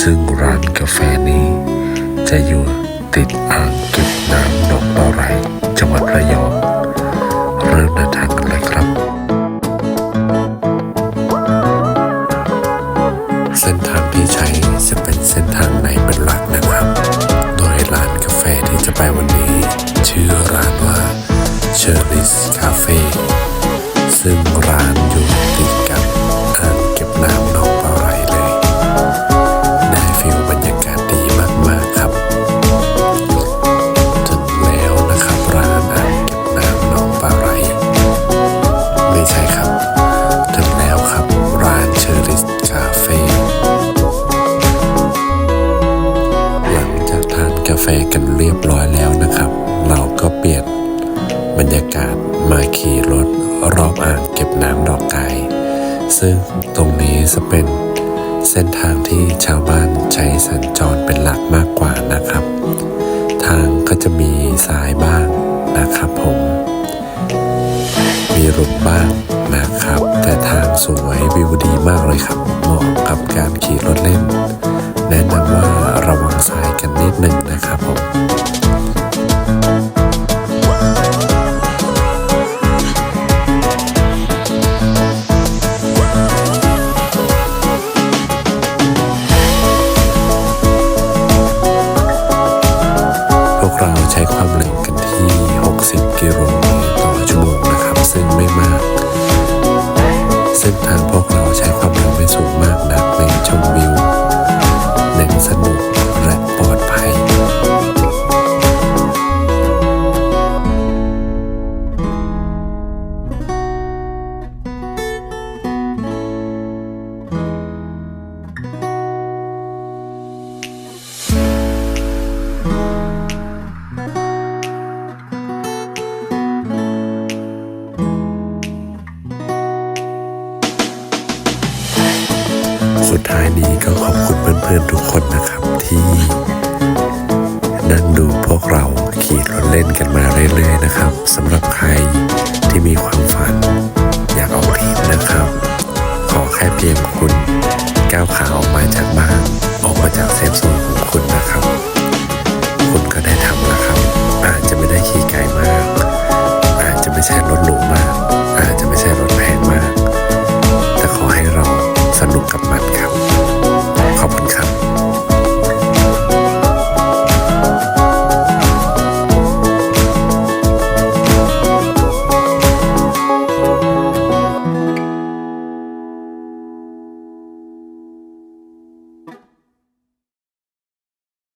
ซึ่งร้านกาแฟนี้ จะอยู่ติดอ่างเก็บน้ำหนองปลาไหลจังหวัดระยอง เริ่มเดินทางกันเลยครับ เส้นทางที่ใช้จะเป็นเส้นทางไหนเป็นหลักนะครับ โดยร้านกาแฟที่จะไปวันนี้ ชื่อร้านว่าเชอร์ i ิสคา ใช่ครับ ถึงแล้วครับร้านเชอริสคาเฟ่หลังจากทานกาแฟกันเรียบร้อยแล้วนะครับ เราก็เปลี่ยนบรรยากาศมาขี่รถรอบอ่างเก็บน้ำดอกไกายซึ่งตรงนี้จะเป็นเส้นทางที่ชาวบ้านใช้สัญจรเป็นหลักมากกว่านะครับ ทางก็จะมีสายบ้าน มบ้างนะครับ แต่ทางสวยวิวดีมากเลยครับ เหมาะกับการขี่รถเล่น แนะนำว่าระวังสายกันนิดหนึ่งนะครับผมพวกเราใช้ความเร็วกันที่ 60 กิโล สุดท้ายนี้ก็ขอบคุณเพื่อนๆทุกคนนะครับที่นั่งดูพวกเราขี่รถเล่นกันมาเรื่อยๆนะครับสำหรับใครที่มีความฝัน อยากออกทริปนะครับ ขอแค่เพียงคุณก้าวขาออกมาจากบ้านออกมาจากเซฟโซนของคุณนะครับ คุณก็ได้ทำแล้วครับ อาจจะไม่ได้ขี่ไกลมาก อาจจะไม่ใช่รถหรูมาก